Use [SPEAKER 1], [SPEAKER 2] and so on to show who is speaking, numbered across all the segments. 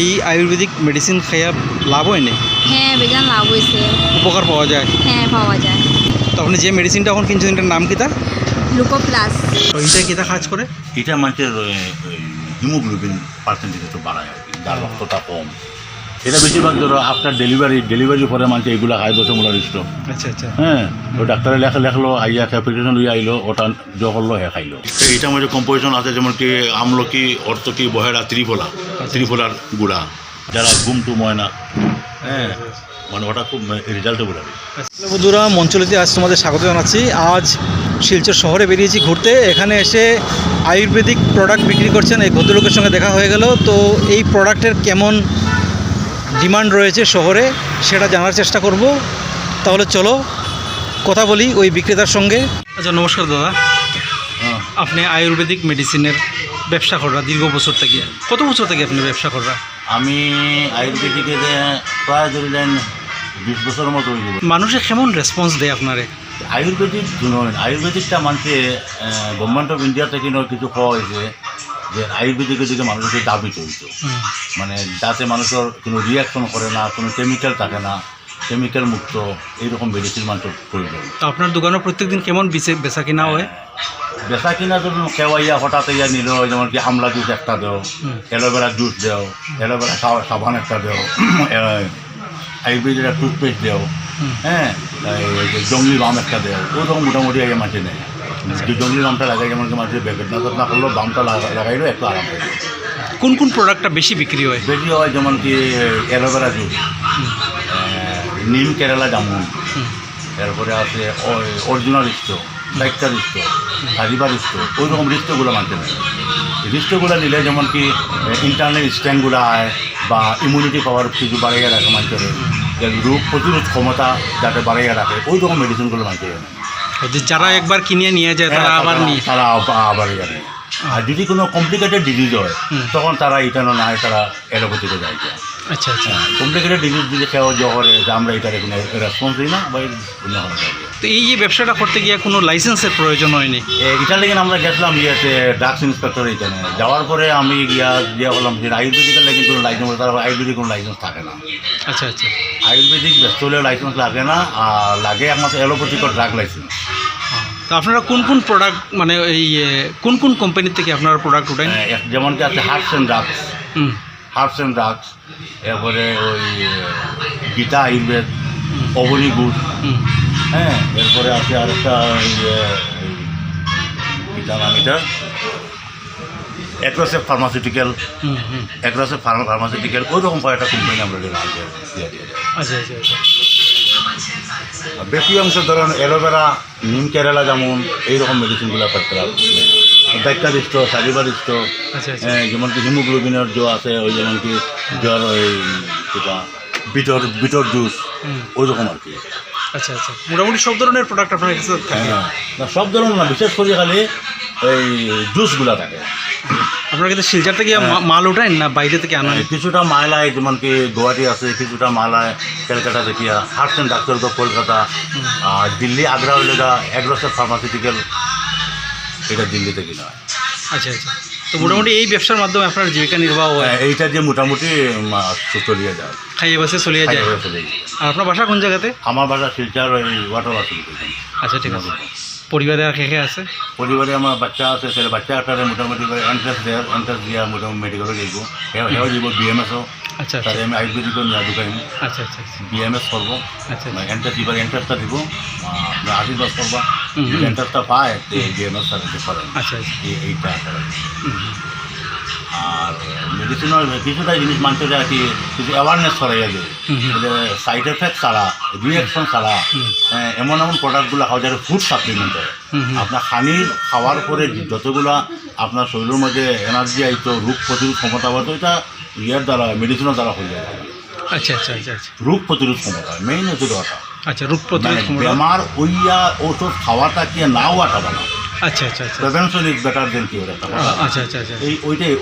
[SPEAKER 1] এই আয়ুর্বেদিক মেডিসিন খাইয়া লাভ হয় না?
[SPEAKER 2] হ্যাঁ বেজান লাভ হয়েছে
[SPEAKER 1] উপকার পাওয়া যায়?
[SPEAKER 2] হ্যাঁ পাওয়া যায়।
[SPEAKER 1] তো আপনি যে মেডিসিনটা এখন কিনছেন এটার নাম কিতা
[SPEAKER 2] লুকো প্লাস
[SPEAKER 1] তো কি কিতা কাজ করে?
[SPEAKER 3] এটা মানুষের হিমোগ্লোবিন পার্সেন্টেজ একটু বাড়ায় আর কি। যার রক্তটা কম। এটা বেশিরভাগ ধরো আফটার ডেলিভারি ডেলিভারি পরে মানুষ এগুলো খায় দশমূলার ইষ্ট
[SPEAKER 1] আচ্ছা আচ্ছা।
[SPEAKER 3] হ্যাঁ ও ডাক্তারে লেখা লেখলো আইয়া ক্যাপিটেশন লইয়া আইলো ওটা জ করল হে খাইলো। এইটার মধ্যে কম্পোজিশন আছে যেমন কি আমলকি অর্থকি বহেরা ত্রিফলা ত্রিফলার গুড়া। যারা ঘুম টুম হয় না হ্যাঁ। মানে ওটা খুব রেজাল্টেবল আর কি।
[SPEAKER 1] হ্যালো বন্ধুরা মঞ্চলিতে আজ তোমাদের স্বাগত জানাচ্ছি। আজ শিলচর শহরে বেরিয়েছি ঘুরতে। এখানে এসে আয়ুর্বেদিক প্রোডাক্ট বিক্রি করছেন এই ভদ্রলোকের সঙ্গে দেখা হয়ে গেল। তো এই প্রোডাক্টের কেমন ডিমান্ড রয়েছে শহরে সেটা জানার চেষ্টা করব। তাহলে চলো কথা বলি ওই বিক্রেতার সঙ্গে। আচ্ছা নমস্কার দাদা।
[SPEAKER 3] হ্যাঁ।
[SPEAKER 1] আপনি আয়ুর্বেদিক মেডিসিনের ব্যবসা করা দীর্ঘ বছর থেকে। কত বছর থেকে আপনি ব্যবসা করা
[SPEAKER 3] আমি আয়ুর্বেদিকে যে প্রায় ধরিলেন বিশ বছরের মতো
[SPEAKER 1] মানুষে কেমন রেসপন্স দেয় আপনারে?
[SPEAKER 3] আয়ুর্বেদিক আয়ুর্বেদিকটা মানুষে গভর্নমেন্ট অফ ইন্ডিয়া থেকে কিছু খাওয়া হয়েছে। যে আয়ুর্বেদিকের দিকে মানুষের দাবি
[SPEAKER 1] হুম।
[SPEAKER 3] মানে যাতে মানুষের কোনো রিয়াকশন করে না কোনো কেমিক্যাল থাকে না কেমিক্যাল মুক্ত এইরকম মেডিসিন মানুষের প্রয়োজন
[SPEAKER 1] তো আপনার দোকানে প্রত্যেকদিন কেমন বেচে বেচা কিনা হয়
[SPEAKER 3] বেচা কিনা ধরুন কেওয়াইয়া হঠাৎ ইয়া নিল যেমন কি আমলা জুস একটা দেও। অ্যালোভেরা জুস দেও অ্যালোভেরা সাবান একটা দেও আয়ুর্বেদের টুথপেস্ট দেও। হ্যাঁ জঙ্গলি বাম একটা দেও ওরকম মোটামুটি আগে মাঝে নেই যে জঙ্গলি বামটা লাগাই যেমন কি মাঝে ব্যাকেট না না করল বামটা লাগা- লাগাইলো একটু আরাম পাইলো
[SPEAKER 1] কোন কোন প্রোডাক্টটা বেশি বিক্রি হয়?
[SPEAKER 3] বেশি হয় যেমন কি অ্যালোভেরা জুস নিম কেরালা জামুন। এরপরে আছে অরিজিনাল রিস্টো লাইটটা রিস্টো হাজিবার রিস্টো ওই রকম রিস্টোগুলো মানতে নেই রিস্টোগুলো নিলে যেমন কি ইন্টারনাল স্ট্যান্ডগুলো হয় বা ইমিউনিটি পাওয়ার কিছু বাড়াইয়া রাখে মানুষের রোগ প্রতিরোধ ক্ষমতা যাতে বাড়াইয়া রাখে ওই রকম মেডিসিনগুলো মানতে হবে
[SPEAKER 1] যারা একবার কিনে নিয়ে যায় তারা আবার নিয়ে
[SPEAKER 3] তারা আবার জানে আর যদি কোনো কমপ্লিকেটেড ডিজিজ হয় তখন তারা ইটানো না হয় তারা অ্যালোপ্যাথিতে যায়
[SPEAKER 1] আচ্ছা আচ্ছা।
[SPEAKER 3] কমপ্লিকেটেড ডিজিজ যদি কেউ জ্বর আমরা এটার কোনো রেসপন্স দিই না বা অন্য
[SPEAKER 1] তো এই যে ব্যবসাটা করতে গিয়ে কোনো লাইসেন্সের প্রয়োজন হয়নি?
[SPEAKER 3] এটার লেগে আমরা গেছিলাম ইয়েতে ড্রাগস ইন্সপেক্টর এখানে। যাওয়ার পরে আমি গিয়া গিয়া বললাম যে আয়ুর্বেদিকের লাগে কোনো লাইসেন্স তার আয়ুর্বেদিক কোনো লাইসেন্স থাকে না।
[SPEAKER 1] আচ্ছা আচ্ছা।
[SPEAKER 3] আয়ুর্বেদিক ব্যস্ত হলেও লাইসেন্স লাগে না আর লাগে একমাত্র অ্যালোপ্যাথিক ড্রাগ লাইসেন্স
[SPEAKER 1] তো আপনারা কোন কোন প্রোডাক্ট মানে এই কোন কোন কোম্পানি থেকে আপনারা প্রোডাক্ট উঠান
[SPEAKER 3] যেমন কি আছে herbs and drugs
[SPEAKER 1] hmm.
[SPEAKER 3] Herbs and drugs এরপরে ওই গীতা আয়ুর্বেদ অবনী গুড় হ্যাঁ এরপরে আছে আরেকটা এই, নাম এটা? অ্যাক্রোসেপ ফার্মাসিউটিক্যাল ফার্মা ফার্মাসিউটিক্যাল ওই রকম কয়েকটা কোম্পানি আমরা
[SPEAKER 1] আচ্ছা আচ্ছা আচ্ছা।
[SPEAKER 3] বেশি অংশ ধরেন অ্যালোভেরা নিম কেরালা যেমন এইরকম মেডিসিনগুলো করতে
[SPEAKER 1] আচ্ছা আচ্ছা।
[SPEAKER 3] যেমন কি হিমোগ্লোবিনের জো আছে ওই যেমন কি জ্বর ওই বিটর বিটর জুস ওই রকম আর কি।
[SPEAKER 1] আচ্ছা আচ্ছা। মোটামুটি সব ধরনের প্রোডাক্ট আপনার কাছে থাকে।
[SPEAKER 3] হ্যাঁ না সব ধরনের না বিশেষ করে খালি এই জুসগুলো থাকে।
[SPEAKER 1] আপনার কাছে শিলচার থেকে মা- মাল ওঠায় না বাইরে থেকে আনা? হয়?
[SPEAKER 3] কিছুটা মালায় যেমন কি গুয়াহাটি আছে কিছুটা মালায় ক্যালকাটা থেকে। হার্টসেন ডাক্তার তো কলকাতা আর দিল্লি আগ্রা হইলে গা এগ্রোসের ফার্মাসিউটিক্যাল এটা দিল্লি থেকে নয়
[SPEAKER 1] আচ্ছা আচ্ছা। তো মোটামুটি এই ব্যবসার মাধ্যমে আপনার জীবিকা নির্বাহ হয়।
[SPEAKER 3] হ্যাঁ, এইটা যে মোটামুটি চলিয়ে যায়।
[SPEAKER 1] খাইয়ে বসে চলিয়ে যায়।
[SPEAKER 3] খাইয়ে চলে যায়।
[SPEAKER 1] আর আপনার বাসা কোন জায়গাতে?
[SPEAKER 3] আমার বাসা শিলচার ওই ওয়াটার ওয়াশিং
[SPEAKER 1] আচ্ছা ঠিক আছে। পরিবারে আর কে কে আছে?
[SPEAKER 3] পরিবারে আমার বাচ্চা আছে সেটা বাচ্চা একটারে মোটামুটি এন্ট্রেন্স দেয় এন্ট্রেন্স দিয়া মোটামুটি মেডিকেলে যাইব সেও যাব বি এম এসও
[SPEAKER 1] আচ্ছা
[SPEAKER 3] তাতে আমি আয়ুর্বেদিকও নিয়ে ঢুকাইম
[SPEAKER 1] আচ্ছা আচ্ছা
[SPEAKER 3] বি এম এস করব।
[SPEAKER 1] আচ্ছা
[SPEAKER 3] এন্ট্রেন্স দিবার এন্ট্রেন্সটা দিব। আপনার আশীর্বাদ করবা। এন্ট্রেন্সটা পায় বি এম এস করেন।
[SPEAKER 1] আচ্ছা আচ্ছা।
[SPEAKER 3] এইটা একটা। আর মেডিসিনের কিছুটা জিনিস মানুষের আর কি কিছু অ্যাওয়ারনেস ছড়াইয়া যায়
[SPEAKER 1] হুম, হুম।
[SPEAKER 3] যে সাইড এফেক্ট ছাড়া রিয়াকশন ছাড়া হ্যাঁ, এমন এমন প্রোডাক্টগুলো খাওয়া যায় ফুড সাপ্লিমেন্ট। আপনার খানির খাওয়ার পরে যতগুলা আপনার শরীরের মধ্যে এনার্জি আইতো রোগ প্রতিরোধ ক্ষমতা হতো এটা ইয়ার দ্বারা মেডিসিনের দ্বারা হয়ে যায়।
[SPEAKER 1] আচ্ছা আচ্ছা আচ্ছা আচ্ছা।
[SPEAKER 3] রোগ প্রতিরোধ ক্ষমতা মেইন হচ্ছে
[SPEAKER 1] আচ্ছা রোগ প্রতিরোধ
[SPEAKER 3] মানে
[SPEAKER 1] ক্ষমতা।
[SPEAKER 3] বেমার ওইয়া ওষুধ খাওয়াটা কি না হওয়াটা ভালো
[SPEAKER 1] আচ্ছা আচ্ছা আচ্ছা।
[SPEAKER 3] Prevention is better than cure একটা
[SPEAKER 1] আচ্ছা আচ্ছা আচ্ছা।
[SPEAKER 3] এই ওইটাই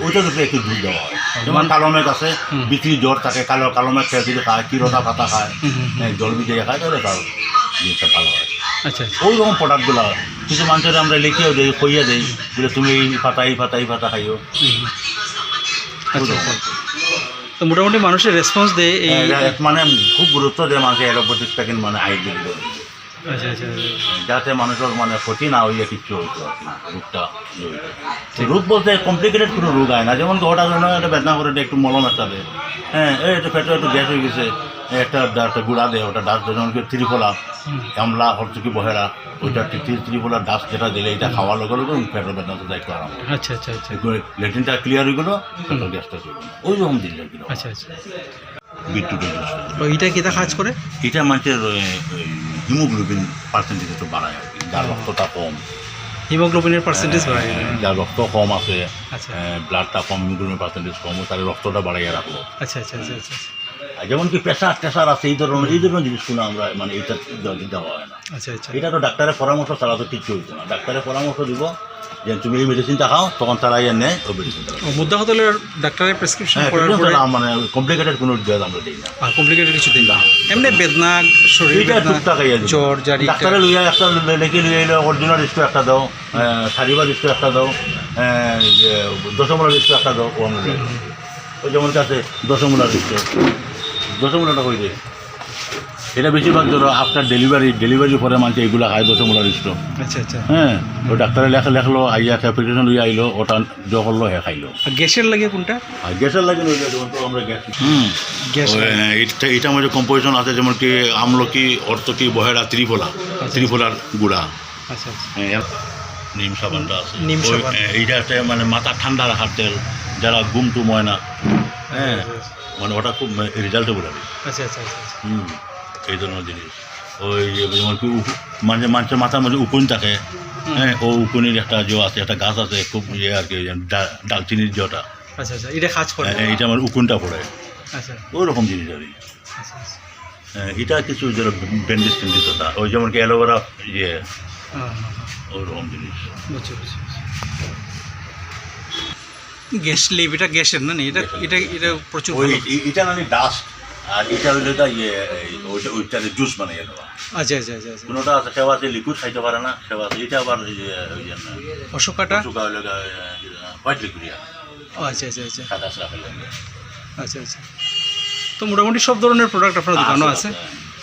[SPEAKER 3] একটু দেওয়া হয়। যেমন
[SPEAKER 1] মানে-
[SPEAKER 3] আছে বিক্রি জ্বর থাকে কালো খেয়ে খায় কিরোটা পাতা খায়। হ্যাঁ, জল ভিজিয়ে খায় তাহলে তার জিনিসটা ভালো হয়।
[SPEAKER 1] আচ্ছা আচ্ছা।
[SPEAKER 3] ওই রকম প্রোডাক্টগুলো কিছু মানুষের আমরা লিখেও দিই কইয়া দিই বলে তুমি এই পাতা এই পাতা এই পাতা খাইও।
[SPEAKER 1] আচ্ছা তো মোটামুটি মানুষের রেসপন্স দেয় এই
[SPEAKER 3] মানে খুব গুরুত্ব দেয় মানুষের অ্যালোপ্যাথিকটা কিন্তু মানে
[SPEAKER 1] আচ্ছা।
[SPEAKER 3] যাতে মানুষের মানে ক্ষতি না হইয়া কিছু হইতো রোগটা রোগ বলতে কমপ্লিকেটেড কোনো রোগ হয় না। যেমন হঠাৎ করে একটা বেদনা করে একটু মলম একটা দেয়। হ্যাঁ এই একটু পেটে একটু গ্যাস হয়ে গেছে একটা একটা গুঁড়া দেয় ওটা ডাস যেমন কি ত্রিফলা আমলা হরচুকি বহেরা ওইটা ত্রিফলা ডাস যেটা দিলে এটা খাওয়ার লগে লগে পেটের বেদনাটা যায় একটু আরাম
[SPEAKER 1] আচ্ছা আচ্ছা আচ্ছা।
[SPEAKER 3] লেট্রিনটা ক্লিয়ার হয়ে গেলো পেটের গ্যাসটা চলে গেলো। ওই রকম দিল
[SPEAKER 1] আচ্ছা আচ্ছা।
[SPEAKER 3] জন্য।
[SPEAKER 1] তো এইটা কাজ করে?
[SPEAKER 3] এটা মানুষের হিমোগ্লোবিন পার্সেন্টেজ একটু বাড়ায় আর কি যার রক্তটা কম।
[SPEAKER 1] হিমোগ্লোবিনের পার্সেন্টেজ বাড়ায়।
[SPEAKER 3] যার রক্ত কম আছে
[SPEAKER 1] আচ্ছা।
[SPEAKER 3] ব্লাডটা কম হিমোগ্লোবিনের পার্সেন্টেজ কম তাহলে রক্তটা বাড়াইয়া রাখল
[SPEAKER 1] আচ্ছা আচ্ছা আচ্ছা আচ্ছা।
[SPEAKER 3] যেমন কি প্রেশার টেশার আছে এই ধরনের এই ধরনের জিনিসগুলো আমরা মানে এটা দেওয়া- হয় না।
[SPEAKER 1] আচ্ছা আচ্ছা।
[SPEAKER 3] এটা তো ডাক্তারের পরামর্শ ছাড়া তো কিছু হইতো না। ডাক্তারের পরামর্শ দিব যে তুমি এই মেডিসিনটা খাও তখন তারা ইয়ে নেয় ওই মেডিসিনটা
[SPEAKER 1] মুদ্রা হতলে ডাক্তারের প্রেসক্রিপশন
[SPEAKER 3] হ্যাঁ
[SPEAKER 1] করার পরে
[SPEAKER 3] মানে কমপ্লিকেটেড কোনো ড্রাগ আমরা দিই না।
[SPEAKER 1] আর কমপ্লিকেটেড কিছু দিন না। এমনি বেদনা শরীর বেদনা। জ্বর জারি
[SPEAKER 3] ডাক্তারে লইয়া একটা লেখে লইয়া এলো অরিজিনাল রিস্টো একটা দাও সারিবার রিস্টো একটা দাও দশমূলা রিস্টো একটা দাও যেমন কাছে দশমূলা রিস্টো দশমূলাটা কই দে এটা বেশিরভাগ ধরো আফটার ডেলিভারি ডেলিভারি পরে মানুষ এইগুলো খায় দশমূলা রিস্টো
[SPEAKER 1] আচ্ছা আচ্ছা।
[SPEAKER 3] হ্যাঁ ওই ডাক্তারে লেখা লেখলো আইয়া প্রেসক্রিপশন লইয়া আইলো ওটা জ করল হে খাইলো।
[SPEAKER 1] আর গ্যাসের লাগে কোনটা?
[SPEAKER 3] আর গ্যাসের লাগে তো আমরা গ্যাস হুম
[SPEAKER 1] গ্যাস
[SPEAKER 3] এটা এটার মধ্যে কম্পোজিশন আছে যেমন কি আমলকি অর্থকি বহেরা ত্রিফলা ত্রিফলার গুড়া।
[SPEAKER 1] আচ্ছা আচ্ছা।
[SPEAKER 3] হ্যাঁ, নিম সাবানটা আছে। এইটা মানে মাথা ঠান্ডা রাখার তেল যারা ঘুম টুম হয় না। হ্যাঁ। মানে ওটা খুব রেজাল্টেবল আর।
[SPEAKER 1] আচ্ছা আচ্ছা আচ্ছা আচ্ছা।
[SPEAKER 3] হুম এই ধরনের জিনিস। ওই যেমন কি মানে মানুষের মাথার মধ্যে উকুন থাকে। হ্যাঁ ও উকুনির একটা জো আছে একটা গাছ আছে খুব ইয়ে আর কি ডালচিনির জটা।
[SPEAKER 1] আচ্ছা আচ্ছা এটা কাজ করে
[SPEAKER 3] হ্যাঁ, এইটা আমার উকুনটা পড়ে।
[SPEAKER 1] আচ্ছা।
[SPEAKER 3] ওই রকম জিনিস আর কি।
[SPEAKER 1] আচ্ছা আচ্ছা।
[SPEAKER 3] হ্যাঁ, এটা কিছু যারা ব্যান্ডেজ টেন্ডিস ওটা। ওই যেমন কি অ্যালোভেরা ইয়ে।
[SPEAKER 1] হ্যাঁ হ্যাঁ হ্যাঁ।
[SPEAKER 3] ওই রকম জিনিস
[SPEAKER 1] বুঝছি বুঝছি। গ্যাস লিভ এটা গ্যাসের না নি? এটা এটা এটা প্রচুর
[SPEAKER 3] এটা মানে ডাস্ট আর এটা হইলে এটা ইয়ে ওইটা ওইটাতে জুস বানাইয়ে দেওয়া।
[SPEAKER 1] আচ্ছা আচ্ছা আচ্ছা আচ্ছা।
[SPEAKER 3] কোনোটা আছে সেবা আছে লিকুইড খাইতে পারে না সেবা আছে এটা আবার ওই যে
[SPEAKER 1] অশোকাটা?
[SPEAKER 3] চুকা হইলে হোয়াইট লিকুইড
[SPEAKER 1] আচ্ছা আচ্ছা আচ্ছা। আচ্ছা আচ্ছা। তো মোটামুটি সব ধরনের প্রোডাক্ট আপনার দোকানও
[SPEAKER 3] আছে।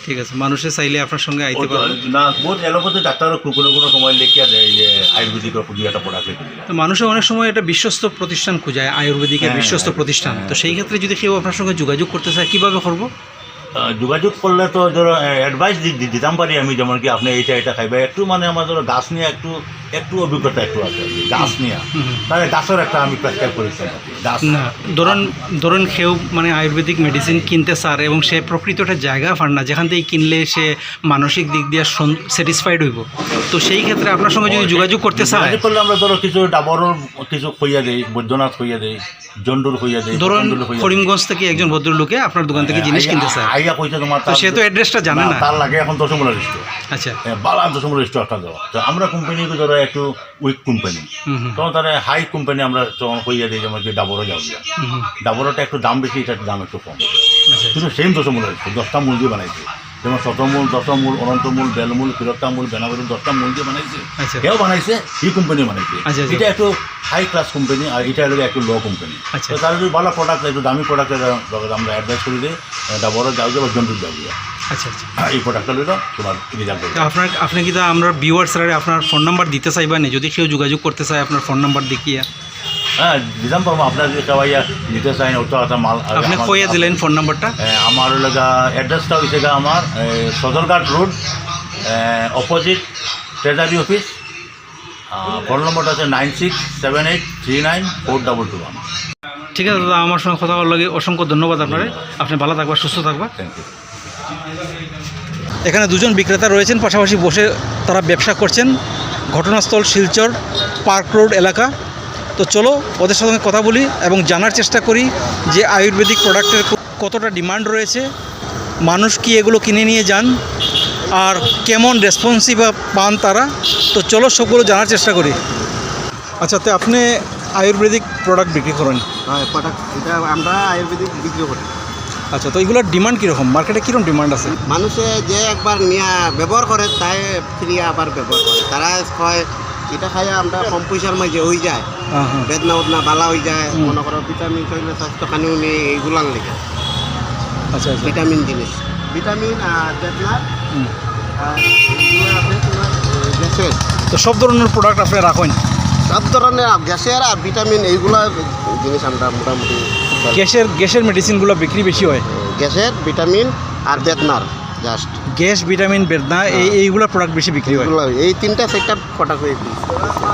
[SPEAKER 1] ঠিক আছে মানুষে চাইলে আপনার সঙ্গে আইতে
[SPEAKER 3] পারে
[SPEAKER 1] পারবে।
[SPEAKER 3] না বহুত এলোপাতি ডাক্তার কোনো কোনো সময় লিখিয়া দেয় যে আয়ুর্বেদিক দুই একটা
[SPEAKER 1] তো মানুষে অনেক সময় এটা বিশ্বস্ত প্রতিষ্ঠান খুঁজায় আয়ুর্বেদিকের
[SPEAKER 3] হ্যাঁ,
[SPEAKER 1] বিশ্বস্ত
[SPEAKER 3] হ্যাঁ,
[SPEAKER 1] প্রতিষ্ঠান। তো
[SPEAKER 3] হ্যাঁ।
[SPEAKER 1] সেই ক্ষেত্রে যদি কেউ আপনার সঙ্গে যোগাযোগ করতে চায় কীভাবে করব?
[SPEAKER 3] যোগাযোগ করলে তো ধরো অ্যাডভাইস দিতাম পারি আমি যেমন কি আপনি এইটা এটা খাইবে। একটু মানে আমার ধরো গাছ নিয়ে একটু একটু অভিজ্ঞতা একটু আছে। গাছ নিয়ে।
[SPEAKER 1] হুম।
[SPEAKER 3] তাহলে গাছের একটা আমি প্রেসক্রাইব করেছি। গাছ
[SPEAKER 1] না ধরুন ধরুন কেউ মানে আয়ুর্বেদিক মেডিসিন কিনতে চার এবং সে প্রকৃত একটা জায়গা পান না যেখান থেকে কিনলে সে মানসিক দিক দিয়ে স্যাটিসফাইড হইব। তো সেই ক্ষেত্রে আপনার সঙ্গে যদি যোগাযোগ করতে চায়
[SPEAKER 3] করলে আমরা ধরো কিছু ডাবরের কিছু খইয়া দেই বৈদ্যনাথ খইয়া দেই জন্ডুর খইয়া দেই
[SPEAKER 1] ধরুন করিমগঞ্জ থেকে একজন ভদ্রলোকে আপনার দোকান থেকে জিনিস
[SPEAKER 3] আইয়া-
[SPEAKER 1] কিনতে চায়।
[SPEAKER 3] আইয়া কইছে তোমার
[SPEAKER 1] সে তো অ্যাড্রেসটা জানে না
[SPEAKER 3] তার লাগে এখন দশমূলা রিস্ট
[SPEAKER 1] আচ্ছা।
[SPEAKER 3] বালা দশমূলা রিস্ট একটা দেওয়া তো আমরা কোম্পানি ধরো একটু উইক কোম্পানি তখন তারা হাই কোম্পানি আমরা তখন কইয়া দিই যেমন কি ডাবরও যাও গিয়া।
[SPEAKER 1] হুম, হুম।
[SPEAKER 3] ডাবরটা একটু দাম বেশি এটার দাম একটু কম।
[SPEAKER 1] আচ্ছা।
[SPEAKER 3] কিন্তু সেম দশমূল আছে দশটা মূল দিয়ে বানাইছে। যেমন শতমূল দশমূল অনন্তমূল বেলমূল কিরত্তামূল বেনাবরুল দশটা মূল দিয়ে বানাইছে।
[SPEAKER 1] আচ্ছা।
[SPEAKER 3] এও বানাইছে এই কোম্পানি বানাইছে।
[SPEAKER 1] আচ্ছা, আচ্ছা।
[SPEAKER 3] এটা একটু হাই ক্লাস কোম্পানি আর এটা হলো একটু লো কোম্পানি
[SPEAKER 1] আচ্ছা।
[SPEAKER 3] তো তার যদি ভালো প্রোডাক্ট একটু দামি প্রোডাক্টের আমরা অ্যাডভাইস করে দিই ডাবরও যাও যাব জন্তুর যাও গিয়া।
[SPEAKER 1] আচ্ছা আচ্ছা।
[SPEAKER 3] আর এই প্রোডাক্টটা লইল তোমার রেজাল্ট
[SPEAKER 1] আপনার আপনি কি তা আমরা ভিউয়ার্সরা আপনার ফোন নাম্বার দিতে চাইবেন যদি কেউ যোগাযোগ করতে চায় আপনার ফোন নাম্বার দেখিয়ে।
[SPEAKER 3] হ্যাঁ দিতাম পারব আপনার যে সবাই নিতে চাই ওটা একটা মাল
[SPEAKER 1] আপনি কইয়া দিলেন ফোন নাম্বারটা
[SPEAKER 3] আমার লগা অ্যাড্রেসটা হয়েছে গা আমার Sadarghat road opposite treasury office phone নম্বরটা আছে nine six seven eight three nine four double two one
[SPEAKER 1] ঠিক আছে দাদা আমার সঙ্গে কথা বলার লাগে অসংখ্য ধন্যবাদ আপনার। আপনি ভালো থাকবা সুস্থ থাকবা।
[SPEAKER 3] থ্যাংক ইউ
[SPEAKER 1] এখানে দুজন বিক্রেতা রয়েছেন, পাশাপাশি বসে তারা ব্যবসা করছেন। ঘটনাস্থল শিলচর পার্ক রোড এলাকা। তো চলো ওদের সঙ্গে কথা বলি এবং জানার চেষ্টা করি যে আয়ুর্বেদিক প্রোডাক্টের কতটা ডিমান্ড রয়েছে, মানুষ কি এগুলো কিনে নিয়ে যান, আর কেমন রেসপন্সিভ পান তারা। তো চলো সবগুলো জানার চেষ্টা করি। আচ্ছা তো আপনি আয়ুর্বেদিক প্রোডাক্ট বিক্রি করেন?
[SPEAKER 4] হয়, প্রোডাক্ট, এটা আমরা আয়ুর্বেদিক বিক্রি করি।
[SPEAKER 1] আচ্ছা তো এগুলোর ডিমান্ড কীরকম? মার্কেটে কীরকম ডিমান্ড আছে?
[SPEAKER 4] মানুষে যে একবার নিয়ে ব্যবহার করে তাই ফিরিয়ে আবার ব্যবহার করে। তারা কয় এটা খাই আমরা কম পয়সার মাঝে হয়ে যায়।
[SPEAKER 1] হ্যাঁ হ্যাঁ।
[SPEAKER 4] বেদনা উদনা বালা হয়ে যায়। মনে করো ভিটামিন শরীরে স্বাস্থ্য খানিও নেই এইগুলার লেগে।
[SPEAKER 1] আচ্ছা আচ্ছা।
[SPEAKER 4] ভিটামিন জিনিস। ভিটামিন আর বেদনা
[SPEAKER 1] হুম।
[SPEAKER 4] আর এগুলো আছে তোমার গ্যাসের।
[SPEAKER 1] তো সব ধরনের প্রোডাক্ট আপনি রাখেন?
[SPEAKER 4] সব ধরনের গ্যাসের আর ভিটামিন এইগুলা জিনিস আমরা মোটামুটি
[SPEAKER 1] গ্যাসের গ্যাসের মেডিসিনগুলো বিক্রি বেশি হয়?
[SPEAKER 4] গ্যাসের ভিটামিন আর বেদনার জাস্ট
[SPEAKER 1] গ্যাস ভিটামিন বেদনা এই এইগুলো প্রোডাক্ট বেশি বিক্রি হয়?
[SPEAKER 4] এই তিনটা সেক্টর প্রোডাক্ট হয়ে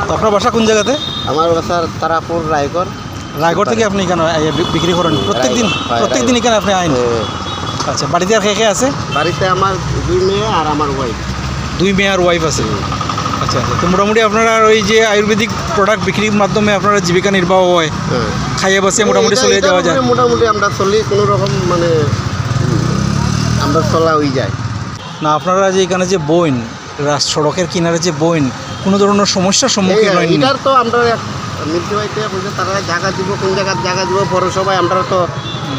[SPEAKER 1] তো আপনার বাসা কোন জায়গাতে?
[SPEAKER 4] আমার বাসার তারাপুর রায়গড়।
[SPEAKER 1] রায়গড় থেকে আপনি এখানে বি- বিক্রি করেন? প্রত্যেক দিন
[SPEAKER 4] হ্যাঁ,
[SPEAKER 1] প্রত্যেক দিন এখানে আপনি আইন? আচ্ছা বাড়িতে আর কে কে আছে?
[SPEAKER 4] বাড়িতে আমার দুই মেয়ে আর আমার ওয়াইফ
[SPEAKER 1] দুই মেয়ে আর ওয়াইফ আছে? আচ্ছা আচ্ছা। তো মোটামুটি আপনারা ওই যে আয়ুর্বেদিক প্রোডাক্ট বিক্রির মাধ্যমে আপনারা জীবিকা নির্বাহ হয়।
[SPEAKER 4] হ্যাঁ।
[SPEAKER 1] খাইয়ে বাসিয়ে মোটামুটি চলে যাওয়া যায়।
[SPEAKER 4] মানে মোটামুটি আমরা চলি কোনো রকম মানে আমরা চলা হয়ে যায়।
[SPEAKER 1] না আপনারা যে এখানে যে বইন সড়কের কিনারে যে বইন কোনো ধরনের সমস্যার সম্মুখীন হয়নি?
[SPEAKER 4] এটার তো আমরা মিউনিসিপালিটি বলছে তারা জায়গা দিব কোন জায়গার জায়গা দিব পৌরসভায় আমরা তো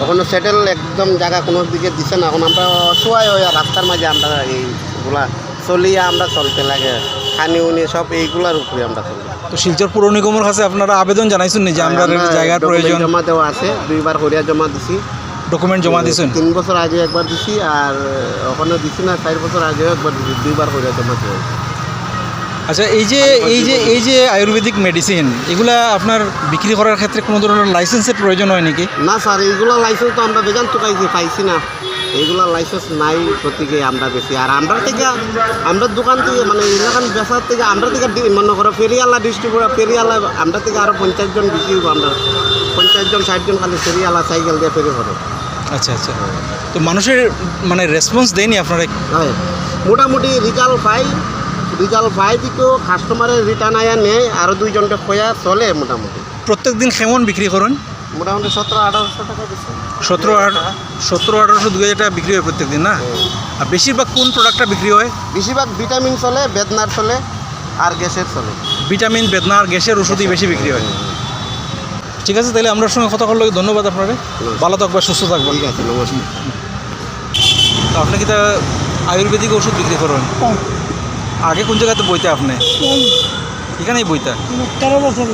[SPEAKER 4] ওখানে সেটেল একদম জায়গা কোনো দিকে দিছে না। এখন আমরা অসহায় হয়ে রাস্তার মাঝে আমরা এইগুলা চলিয়া আমরা চলতে লাগে। খানি উনি সব এইগুলার উপরে আমরা চলি
[SPEAKER 1] তো শিলচর পৌর নিগমের কাছে আপনারা আবেদন জানাইছেন নি যে আমরা
[SPEAKER 4] আমরা
[SPEAKER 1] জায়গার প্রয়োজন।
[SPEAKER 4] জমা দেওয়া আছে দুইবার করিয়া জমা দিছি।
[SPEAKER 1] ডকুমেন্ট জমা দিয়েছেন
[SPEAKER 4] তিন বছর আগে একবার দিছি আর ওখানে দিছি না চার বছর আগেও একবার দিছি দুইবার করিয়া জমা দেওয়া
[SPEAKER 1] আচ্ছা এই যে এই যে এই যে আয়ুর্বেদিক মেডিসিন এগুলা আপনার বিক্রি করার ক্ষেত্রে কোনো ধরনের লাইসেন্সের প্রয়োজন হয় নাকি?
[SPEAKER 4] না স্যার এইগুলো লাইসেন্স তো আমরা বেজান তো পাইছি পাইছি না। এইগুলা লাইসেন্স নাই প্রতিকে আমরা বেশি। আর আমরা থেকে আমরা দোকান থেকে মানে এলাকান বেচার থেকে আমরা থেকে মনে করো ফেরিয়ালা ডিস্ট্রিবিউটার ফেরিয়ালা আমরা থেকে আরও পঞ্চাশ জন বিক্রি হব আমরা। পঞ্চাশ জন ষাট জন খালি ফেরিয়ালা সাইকেল দিয়ে ফেরি করে
[SPEAKER 1] আচ্ছা আচ্ছা। তো মানুষের মানে রেসপন্স দেয়নি আপনারা?
[SPEAKER 4] হয় মোটামুটি রিজাল্ট পাই রিজাল্ট পাই দিকেও কাস্টমারের রিটার্ন আয়া নেয় আরও দুইজনকে খোয়া চলে মোটামুটি।
[SPEAKER 1] প্রত্যেক দিন কেমন বিক্রি করেন?
[SPEAKER 4] মোটামুটি সতেরো আঠারোশো টাকা বেশি।
[SPEAKER 1] সতেরো আট সতেরো আঠারোশো দু হাজার টাকা বিক্রি হয় প্রত্যেক দিন না আর বেশিরভাগ কোন প্রোডাক্টটা বিক্রি হয়?
[SPEAKER 4] বেশিরভাগ ভিটামিন চলে বেদনার চলে আর গ্যাসের চলে।
[SPEAKER 1] ভিটামিন বেদনা আর গ্যাসের ওষুধই বেশি বিক্রি হয়। ঠিক আছে তাহলে আপনার সঙ্গে কথা বললে ধন্যবাদ আপনারে। ভালো থাকবেন সুস্থ থাকবেন।
[SPEAKER 4] ঠিক আছে
[SPEAKER 1] তো আপনি কি তা আয়ুর্বেদিক ওষুধ বিক্রি করেন? আগে কোন জায়গাতে বইতে আপনি? এখানেই বইতা?
[SPEAKER 5] তেরো বছর।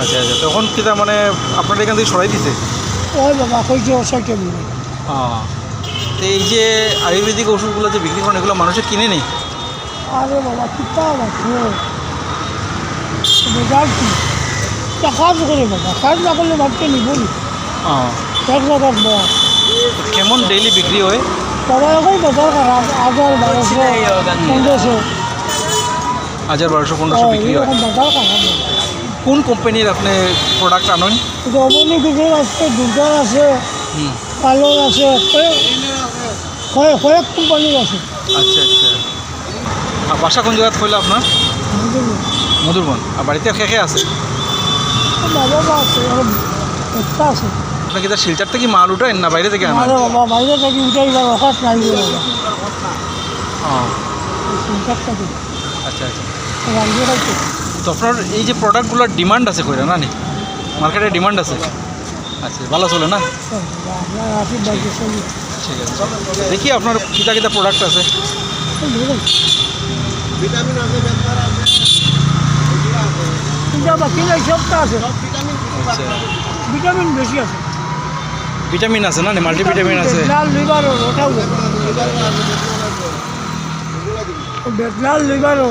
[SPEAKER 1] আচ্ছা আচ্ছা। তখন কি তা মানে আপনার এখান থেকে সরাই দিছে?
[SPEAKER 5] ওই বাবা কইছে ছয়টা মিলে
[SPEAKER 1] আহ, তো এই যে আয়ুর্বেদিক ওষুধগুলো যে বিক্রি করেন এগুলো মানুষে কিনে নেই?
[SPEAKER 5] আরে বাবা কিতা রেজাল্ট কি? তা কাজ করে বাবা কাজ না করলে ভাবতে নিব নি।
[SPEAKER 1] কেমন ডেইলি বিক্রি হয়?
[SPEAKER 5] বাবা এখন বাজার খারাপ হাজার বারোশো পনেরোশো।
[SPEAKER 1] হাজার বারোশো পনেরোশো বিক্রি হয়।
[SPEAKER 5] বাজার খারাপ
[SPEAKER 1] কোন কোম্পানির আপনি প্রোডাক্ট আনেন?
[SPEAKER 5] কিন্তু অবনী আছে দুজন আছে পালন আছে কয়েক- কয়েক কোম্পানির আছে।
[SPEAKER 1] আচ্ছা আচ্ছা। আর বাসা কোন জায়গায় খোলা আপনার? মধুরবন আর বাড়িতে কে কে আছে?
[SPEAKER 5] বাবা বা আছে একটা আছে।
[SPEAKER 1] আপনি কি তার শিলচার থেকে মাল উঠায় না বাইরে থেকে
[SPEAKER 5] বাবা বাইরে থেকে উঠাই বা নাই কি
[SPEAKER 1] আচ্ছা আচ্ছা। তো আপনার এই যে প্রোডাক্টগুলোর ডিমান্ড আছে কইরা, না নি? মার্কেটে ডিমান্ড আছে? আচ্ছা ভালো চলে না? ঠিক আছে দেখি আপনার কিতা কিতা প্রোডাক্ট আছে।
[SPEAKER 4] ভিটামিন আছে ভিটামিন
[SPEAKER 5] বেশি আছে
[SPEAKER 1] ভিটামিন আছে। না মাল্টিভিটামিন আছে।
[SPEAKER 5] লাল লিভারও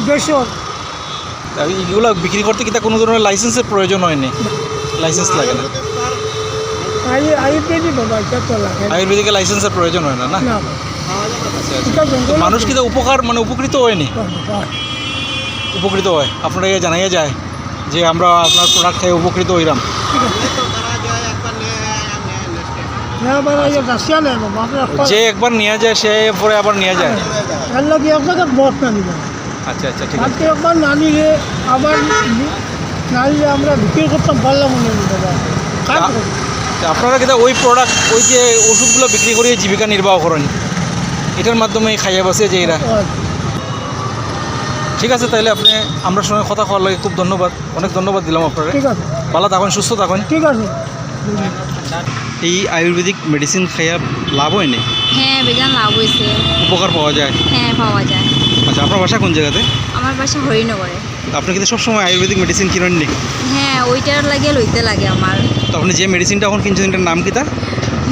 [SPEAKER 5] বেসর।
[SPEAKER 1] আর এইগুলো বিক্রি করতে কিতা কোনো ধরনের লাইসেন্সের প্রয়োজন হয়নি? লাইসেন্স লাগে না।
[SPEAKER 5] আয়ুর্বেদিক
[SPEAKER 1] লাইসেন্সের প্রয়োজন হয় না না? আচ্ছা আচ্ছা। মানুষ কিতা উপকার মানে উপকৃত হয়নি? উপকৃত হয়। আপনারা জানাইয়া যায় যে আমরা আপনার প্রোডাক্ট খেয়ে উপকৃত হইলাম। যে একবার নিয়ে যায় সে পরে আবার নিয়ে যায়। আচ্ছা আচ্ছা ঠিক আছে।
[SPEAKER 5] আজকে একবার না নিলে আবার নি- নিলে আমরা বিক্রি করতাম পারলাম না কাজ।
[SPEAKER 1] তা আপনারা কিন্তু ওই প্রোডাক্ট ওই যে ওষুধগুলো বিক্রি করে জীবিকা নির্বাহ করেন? এটার মাধ্যমে খাইয়া বাসে যে এরা। ঠিক আছে তাহলে আপনি আমরা সঙ্গে কথা কওয়ার লাগে। খুব ধন্যবাদ। অনেক ধন্যবাদ দিলাম আপনারা।
[SPEAKER 5] ঠিক আছে।
[SPEAKER 1] ভালো থাকুন সুস্থ থাকুন।
[SPEAKER 5] ঠিক আছে।
[SPEAKER 1] এই আয়ুর্বেদিক মেডিসিন খাইয়া লাভ হয়নি
[SPEAKER 2] হ্যাঁ বেজান লাভ হয়েছে
[SPEAKER 1] উপকার পাওয়া যায়?
[SPEAKER 2] হ্যাঁ পাওয়া যায়।
[SPEAKER 1] আচ্ছা আপনার বাসা কোন জায়গাতে?
[SPEAKER 2] আমার বাসা হরিনগরে।
[SPEAKER 1] আপনি কিন্তু সবসময় আয়ুর্বেদিক মেডিসিন কিনেন নি
[SPEAKER 2] হ্যাঁ ওইটার লাগে লইতে লাগে আমার।
[SPEAKER 1] তো আপনি যে মেডিসিনটা এখন কিনছেন এটার নাম কি তার?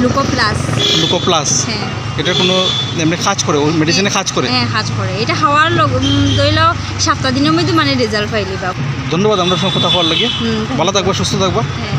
[SPEAKER 2] লুকো প্লাস
[SPEAKER 1] লুকো প্লাস
[SPEAKER 2] হ্যাঁ।
[SPEAKER 1] এটা কোনো এমনি কাজ করে ওই মেডিসিনে কাজ করে?
[SPEAKER 2] হ্যাঁ কাজ করে। এটা খাওয়ার লগ উম, ধরি সপ্তাহ দিনের মধ্যে মানে রেজাল্ট পাইলি বা
[SPEAKER 1] ধন্যবাদ আমরা সঙ্গে কথা হওয়ার লাগে। ভালো থাকবা সুস্থ থাকবা।
[SPEAKER 2] হ্যাঁ।